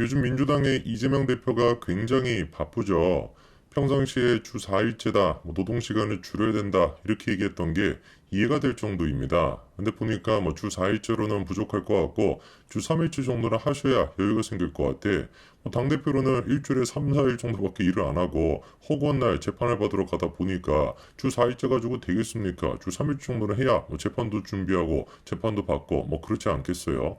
요즘 민주당의 이재명 대표가 굉장히 바쁘죠. 평상시에 주 4일째다, 뭐 노동시간을 줄여야 된다, 이렇게 얘기했던 게 이해가 될 정도입니다. 근데 보니까 뭐 주 4일째로는 부족할 것 같고, 주 3일째 정도는 하셔야 여유가 생길 것 같아. 뭐 당대표로는 일주일에 3, 4일 정도밖에 일을 안 하고, 허구한 날 재판을 받으러 가다 보니까 주 4일째 가지고 되겠습니까? 주 3일째 정도는 해야 뭐 재판도 준비하고, 재판도 받고, 뭐 그렇지 않겠어요?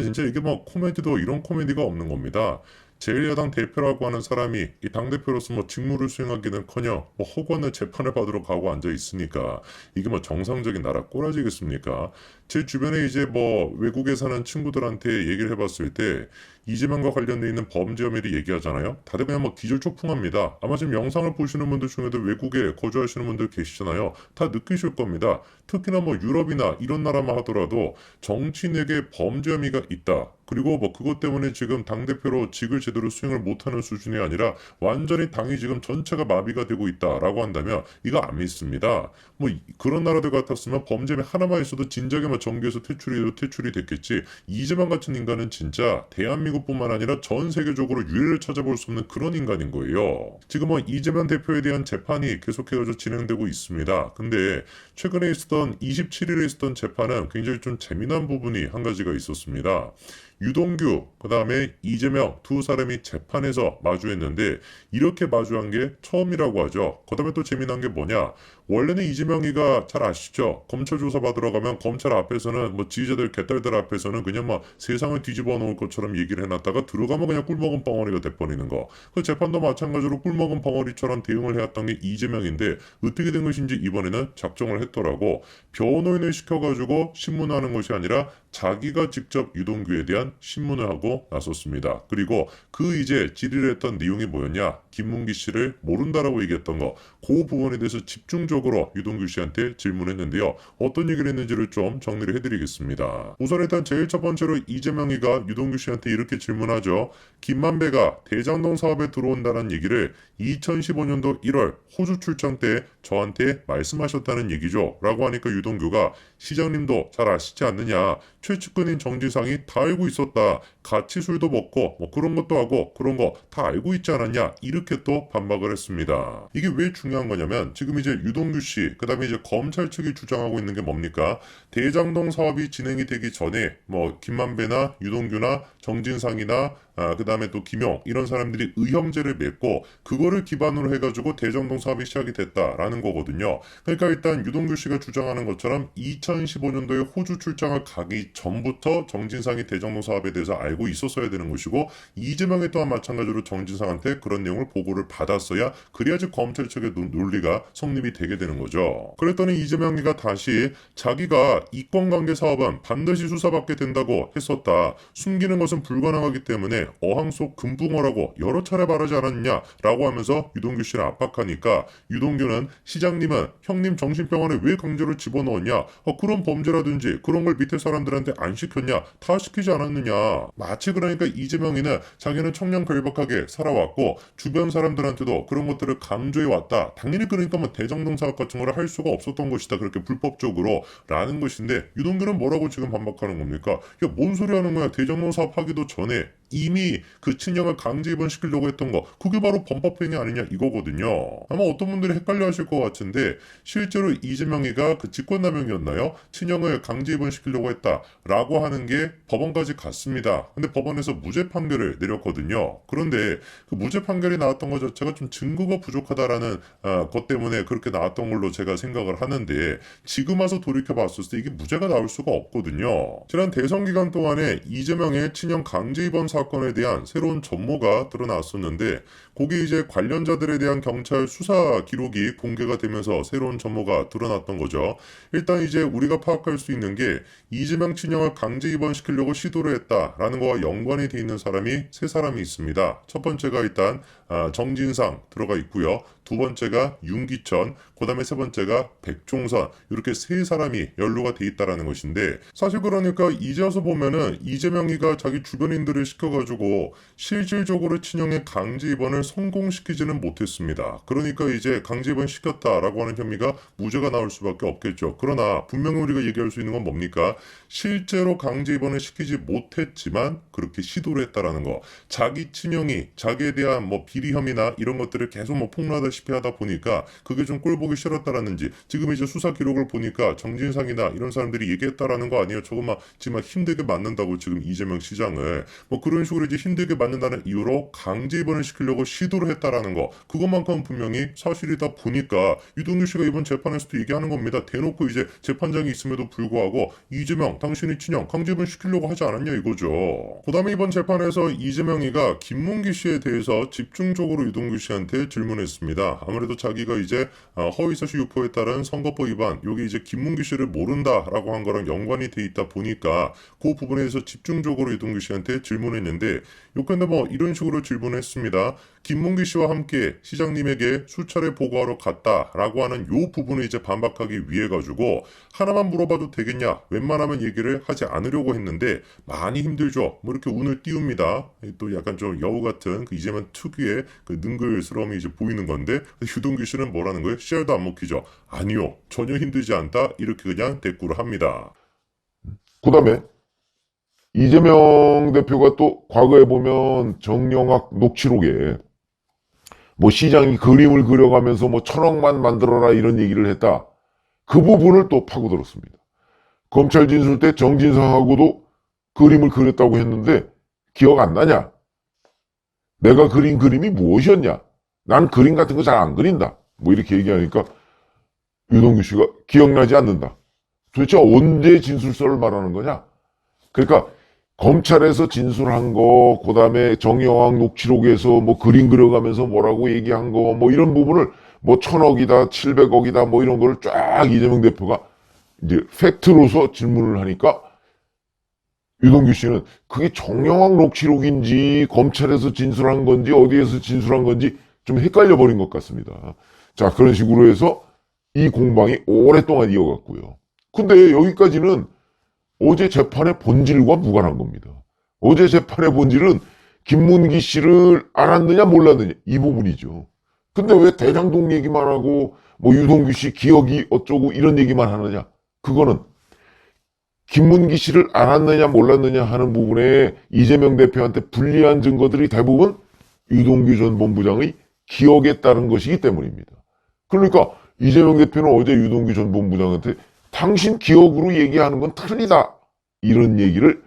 진짜 이게 뭐 코미디도 이런 코미디가 없는 겁니다. 제1야당 대표라고 하는 사람이 이 당대표로서 뭐 직무를 수행하기는커녕 뭐 허구한 재판을 받으러 가고 앉아 있으니까 이게 뭐 정상적인 나라 꼬라지겠습니까? 제 주변에 이제 뭐 외국에 사는 친구들한테 얘기를 해봤을 때 이재명과 관련돼 있는 범죄 혐의를 얘기하잖아요. 다들 그냥 막 기절 초풍합니다. 아마 지금 영상을 보시는 분들 중에도 외국에 거주하시는 분들 계시잖아요. 다 느끼실 겁니다. 특히나 뭐 유럽이나 이런 나라만 하더라도 정치인에게 범죄 혐의가 있다. 그리고 뭐 그것 때문에 지금 당 대표로 직을 제대로 수행을 못하는 수준이 아니라 완전히 당이 지금 전체가 마비가 되고 있다라고 한다면 이거 안 믿습니다. 뭐 이- 그런 나라들 같았으면 범죄 하나만 있어도 진작에 뭐 정계에서 퇴출이 퇴출이 됐겠지. 이재명 같은 인간은 진짜 대한민국뿐만 아니라 전 세계적으로 유해를 찾아볼 수 없는 그런 인간인 거예요. 지금 뭐 이재명 대표에 대한 재판이 계속해서 진행되고 있습니다. 근데 최근에 있었던 27일에 있었던 재판은 굉장히 좀 재미난 부분이 한 가지가 있었습니다. 유동규, 그 다음에 이재명 두 사람이 재판에서 마주했는데 이렇게 마주한 게 처음이라고 하죠. 그 다음에 또 재미난 게 뭐냐. 원래는 이재명이가 잘 아시죠? 검찰 조사 받으러 가면 검찰 앞에서는 뭐 지휘자들 개딸들 앞에서는 그냥 막 세상을 뒤집어 놓을 것처럼 얘기를 해놨다가 들어가면 그냥 꿀먹은 벙어리가 돼버리는 거. 그 재판도 마찬가지로 꿀먹은 벙어리처럼 대응을 해왔던 게 이재명인데 어떻게 된 것인지 이번에는 작정을 했더라고. 변호인을 시켜가지고 신문하는 것이 아니라 자기가 직접 유동규에 대한 신문을 하고 나섰습니다. 그리고 그 이제 질의를 했던 내용이 뭐였냐? 김문기 씨를 모른다라고 얘기했던 거. 그 부분에 대해서 집중적으로 유동규 씨한테 질문했는데요. 어떤 얘기를 했는지를 좀 정리를 해드리겠습니다. 우선 일단 제일 첫 번째로 이재명이가 유동규 씨한테 이렇게 질문하죠. 김만배가 대장동 사업에 들어온다는 얘기를 2015년도 1월 호주 출장 때 저한테 말씀하셨다는 얘기죠. 라고 하니까 유동규가 시장님도 잘 아시지 않느냐. 최측근인 정지상이 다 알고 있었다. 같이 술도 먹고 뭐 그런 것도 하고 그런 거 다 알고 있지 않았냐. 이렇게 또 반박을 했습니다. 이게 왜 중요한 거냐면 지금 이제 유동규 씨, 그 다음에 이제 검찰 측이 주장하고 있는 게 뭡니까? 대장동 사업이 진행이 되기 전에 뭐 김만배나 유동규나 정진상이나 아, 그 다음에 또 김용 이런 사람들이 의형제를 맺고 그거를 기반으로 해가지고 대정동 사업이 시작이 됐다라는 거거든요. 그러니까 일단 유동규 씨가 주장하는 것처럼 2015년도에 호주 출장을 가기 전부터 정진상이 대정동 사업에 대해서 알고 있었어야 되는 것이고 이재명이 또한 마찬가지로 정진상한테 그런 내용을 보고를 받았어야 그래야지 검찰 측의 논- 논리가 성립이 되게 되는 거죠. 그랬더니 이재명이가 다시 자기가 이권관계 사업은 반드시 수사받게 된다고 했었다. 숨기는 것은 불가능하기 때문에 어항 속 금붕어라고 여러 차례 말하지 않았냐라고 하면서 유동규 씨를 압박하니까 유동규는 시장님은 형님 정신병원에 왜 강제로 집어넣었냐? 어, 그런 범죄라든지 그런 걸 밑에 사람들한테 안 시켰냐? 다 시키지 않았느냐? 마치 그러니까 이재명이는 자기는 청렴결박하게 살아왔고 주변 사람들한테도 그런 것들을 강조해 왔다. 당연히 그러니까 뭐 대장동 사업 같은 걸 할 수가 없었던 것이다. 그렇게 불법적으로 라는 것인데 유동규는 뭐라고 지금 반박하는 겁니까? 야 뭔 소리 하는 거야? 대장동 사업 하기도 전에 이미 그 친형을 강제 입원시키려고 했던 거 그게 바로 범법행위 아니냐 이거거든요. 아마 어떤 분들이 헷갈려 하실 것 같은데 실제로 이재명이가 그 직권남용이었나요? 친형을 강제 입원시키려고 했다라고 하는 게 법원까지 갔습니다. 근데 법원에서 무죄 판결을 내렸거든요. 그런데 그 무죄 판결이 나왔던 것 자체가 좀 증거가 부족하다라는 아, 것 때문에 그렇게 나왔던 걸로 제가 생각을 하는데 지금 와서 돌이켜 봤을 때 이게 무죄가 나올 수가 없거든요. 지난 대선 기간 동안에 이재명의 친형 강제 입원 사 건에 대한 새로운 전모가 드러났었는데 거기 이제 관련자들에 대한 경찰 수사 기록이 공개가 되면서 새로운 전모가 드러났던 거죠. 일단 이제 우리가 파악할 수 있는 게 이재명 친형을 강제 입원시키려고 시도를 했다라는 거와 연관이 돼 있는 사람이 세 사람이 있습니다. 첫 번째가 일단 아, 정진상 들어가 있고요. 두 번째가 윤기천, 그 다음에 세 번째가 백종선 이렇게 세 사람이 연루가 돼 있다라는 것인데 사실 그러니까 이제 와서 보면은 이재명이가 자기 주변인들을 시켜가지고 실질적으로 친형의 강제 입원을 성공시키지는 못했습니다. 그러니까 이제 강제 입원 시켰다라고 하는 혐의가 무죄가 나올 수밖에 없겠죠. 그러나 분명히 우리가 얘기할 수 있는 건 뭡니까? 실제로 강제 입원을 시키지 못했지만 그렇게 시도를 했다라는 거. 자기 친형이 자기에 대한 뭐 비리 혐의나 이런 것들을 계속 뭐 폭로하다시피 하다 보니까 그게 좀 꼴보기 싫었다라는지 지금 이제 수사 기록을 보니까 정진상이나 이런 사람들이 얘기했다라는 거 아니에요. 저거 막 지금 막 힘들게 맞는다고 지금 이재명 시장을 뭐 그런 식으로 이제 힘들게 맞는다는 이유로 강제 입원을 시키려고 시도를 했다라는 거 그것만큼 분명히 사실이다 보니까 유동규 씨가 이번 재판에서도 얘기하는 겁니다. 대놓고 이제 재판장이 있음에도 불구하고 이재명 당신이 친형 강제 입원 시키려고 하지 않았냐 이거죠. 그다음에 이번 재판에서 이재명이가 김문기 씨에 대해서 집중 적으로 유동규 씨한테 질문했습니다. 아무래도 자기가 이제 어, 허위사실 유포에 따른 선거법 위반 여기 이제 김문기 씨를 모른다라고 한 거랑 연관이 돼 있다 보니까 그 부분에 대해서 집중적으로 유동규 씨한테 질문했는데 요컨대 뭐 이런 식으로 질문했습니다. 김문기 씨와 함께 시장님에게 수차례 보고하러 갔다라고 하는 요 부분을 이제 반박하기 위해 가지고 하나만 물어봐도 되겠냐? 웬만하면 얘기를 하지 않으려고 했는데 많이 힘들죠. 뭐 이렇게 운을 띄웁니다. 또 약간 좀 여우 같은 그 이재명 특유의 그 능글스러움이 이제 보이는 건데 유동규 씨는 뭐라는 거예요? 씨알도 안 먹히죠. 아니요, 전혀 힘들지 않다. 이렇게 그냥 대꾸를 합니다. 그 다음에 이재명 대표가 또 과거에 보면 정영학 녹취록에 뭐 시장이 그림을 그려가면서 뭐 천억만 만들어라 이런 얘기를 했다. 그 부분을 또 파고들었습니다. 검찰 진술 때 정진상하고도 그림을 그렸다고 했는데 기억 안 나냐? 내가 그린 그림이 무엇이었냐? 난 그림 같은 거 잘 안 그린다. 뭐 이렇게 얘기하니까 유동규 씨가 기억나지 않는다. 도대체 언제 진술서를 말하는 거냐? 그러니까 검찰에서 진술한 거, 그 다음에 정영학 녹취록에서 뭐 그림 그려가면서 뭐라고 얘기한 거, 뭐 이런 부분을 뭐 천억이다, 칠백억이다, 뭐 이런 거를 쫙 이재명 대표가 이제 팩트로서 질문을 하니까 유동규 씨는 그게 정영학 녹취록인지 검찰에서 진술한 건지 어디에서 진술한 건지 좀 헷갈려 버린 것 같습니다. 자, 그런 식으로 해서 이 공방이 오랫동안 이어갔고요. 근데 여기까지는 어제 재판의 본질과 무관한 겁니다. 어제 재판의 본질은 김문기 씨를 알았느냐 몰랐느냐 이 부분이죠. 근데 왜 대장동 얘기만 하고 뭐 유동규 씨 기억이 어쩌고 이런 얘기만 하느냐? 그거는 김문기 씨를 알았느냐 몰랐느냐 하는 부분에 이재명 대표한테 불리한 증거들이 대부분 유동규 전 본부장의 기억에 따른 것이기 때문입니다. 그러니까 이재명 대표는 어제 유동규 전 본부장한테 당신 기억으로 얘기하는 건 틀리다. 이런 얘기를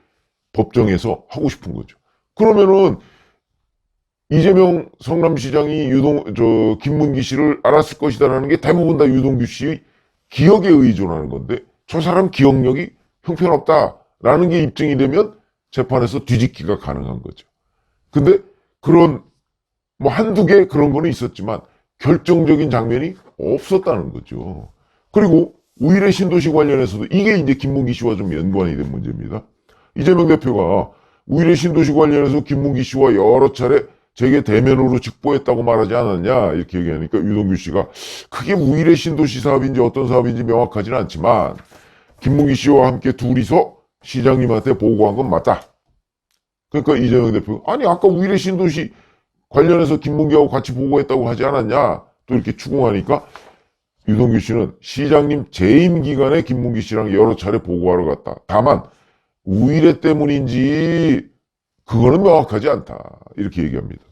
법정에서 하고 싶은 거죠. 그러면은 이재명 성남시장이 유동 저 김문기 씨를 알았을 것이다라는 게 대부분 다 유동규 씨의 기억에 의존하는 건데 저 사람 기억력이 형편없다라는 게 입증이 되면 재판에서 뒤집기가 가능한 거죠. 근데 그런 뭐 한두 개 그런 거는 있었지만 결정적인 장면이 없었다는 거죠. 그리고 우일의 신도시 관련해서도 이게 이제 김문기 씨와 좀 연관이 된 문제입니다. 이재명 대표가 우일의 신도시 관련해서 김문기 씨와 여러 차례 제게 대면으로 직보했다고 말하지 않았냐 이렇게 얘기하니까 유동규 씨가 그게 우일의 신도시 사업인지 어떤 사업인지 명확하지는 않지만 김문기 씨와 함께 둘이서 시장님한테 보고한 건 맞다. 그러니까 이재명 대표 아니 아까 우일의 신도시 관련해서 김문기하고 같이 보고했다고 하지 않았냐 또 이렇게 추궁하니까 유동규 씨는 시장님 재임 기간에 김문기 씨랑 여러 차례 보고하러 갔다. 다만 우일의 때문인지 그거는 명확하지 않다. 이렇게 얘기합니다.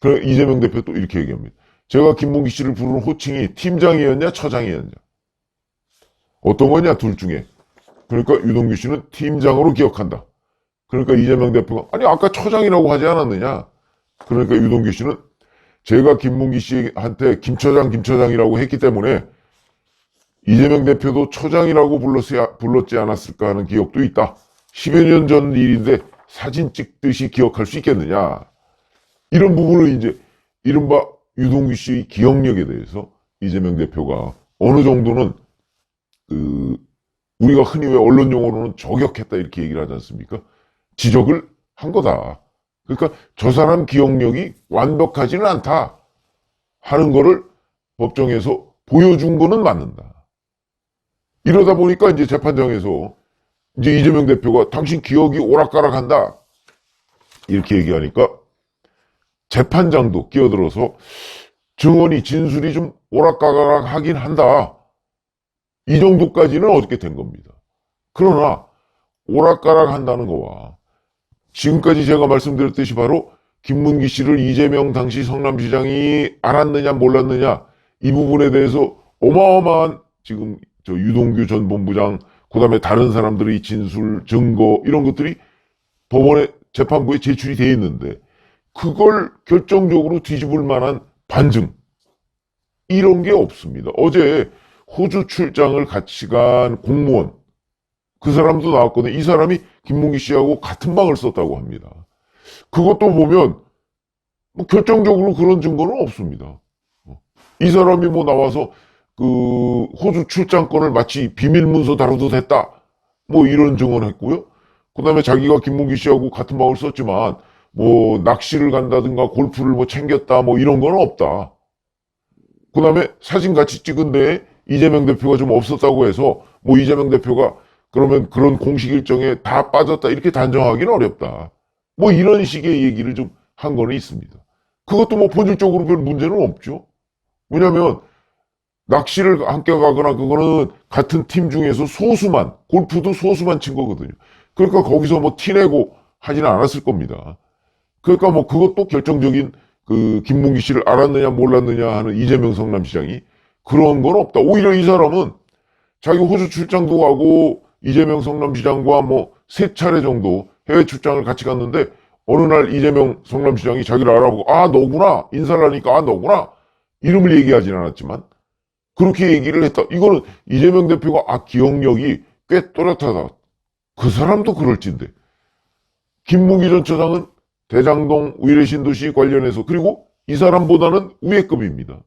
그럼 이재명 대표 또 이렇게 얘기합니다. 제가 김문기 씨를 부르는 호칭이 팀장이었냐 처장이었냐. 어떤 거냐 둘 중에. 그러니까 유동규 씨는 팀장으로 기억한다. 그러니까 이재명 대표가 아니 아까 처장이라고 하지 않았느냐. 그러니까 유동규 씨는 제가 김문기 씨한테 김처장 김처장이라고 했기 때문에 이재명 대표도 처장이라고 불렀지, 불렀지 않았을까 하는 기억도 있다. 10여 년 전 일인데 사진 찍듯이 기억할 수 있겠느냐. 이런 부분을 이제 이른바 유동규 씨의 기억력에 대해서 이재명 대표가 어느 정도는 그 우리가 흔히 왜 언론 용어로는 저격했다 이렇게 얘기를 하지 않습니까? 지적을 한 거다. 그러니까 저 사람 기억력이 완벽하지는 않다 하는 거를 법정에서 보여준 거는 맞는다. 이러다 보니까 이제 재판장에서 이제 이재명 대표가 당신 기억이 오락가락한다. 이렇게 얘기하니까 재판장도 끼어들어서 증언이 진술이 좀 오락가락 하긴 한다. 이 정도까지는 어떻게 된 겁니다. 그러나 오락가락 한다는 거와 지금까지 제가 말씀드렸듯이 바로 김문기 씨를 이재명 당시 성남시장이 알았느냐 몰랐느냐 이 부분에 대해서 어마어마한 지금 저 유동규 전 본부장 그다음에 다른 사람들의 진술 증거 이런 것들이 법원에 재판부에 제출이 돼 있는데 그걸 결정적으로 뒤집을 만한 반증 이런 게 없습니다. 어제 호주 출장을 같이 간 공무원 그 사람도 나왔거든요. 이 사람이 김문기 씨하고 같은 방을 썼다고 합니다. 그것도 보면 뭐 결정적으로 그런 증거는 없습니다. 어. 이 사람이 뭐 나와서 그 호주 출장권을 마치 비밀 문서 다뤄도 됐다. 뭐 이런 증언했고요. 그다음에 자기가 김문기 씨하고 같은 방을 썼지만 뭐 낚시를 간다든가 골프를 뭐 챙겼다 뭐 이런 건 없다. 그다음에 사진 같이 찍은 데에 이재명 대표가 좀 없었다고 해서 뭐 이재명 대표가 그러면 그런 공식 일정에 다 빠졌다 이렇게 단정하기는 어렵다. 뭐 이런 식의 얘기를 좀 한 거는 있습니다. 그것도 뭐 본질적으로 별 문제는 없죠. 왜냐하면 낚시를 함께 가거나 그거는 같은 팀 중에서 소수만 골프도 소수만 친 거거든요. 그러니까 거기서 뭐 티내고 하지는 않았을 겁니다. 그러니까 뭐 그것도 결정적인 그 김문기 씨를 알았느냐 몰랐느냐 하는 이재명 성남시장이 그런 건 없다. 오히려 이 사람은 자기 호주 출장도 가고 이재명 성남시장과 뭐 세 차례 정도 해외 출장을 같이 갔는데 어느 날 이재명 성남시장이 자기를 알아보고 아 너구나 인사를 하니까 아 너구나 이름을 얘기하진 않았지만 그렇게 얘기를 했다. 이거는 이재명 대표가 아 기억력이 꽤 또렷하다. 그 사람도 그럴진데 김문기 전 처장은 대장동 의뢰신도시 관련해서 그리고 이 사람보다는 위에 급입니다.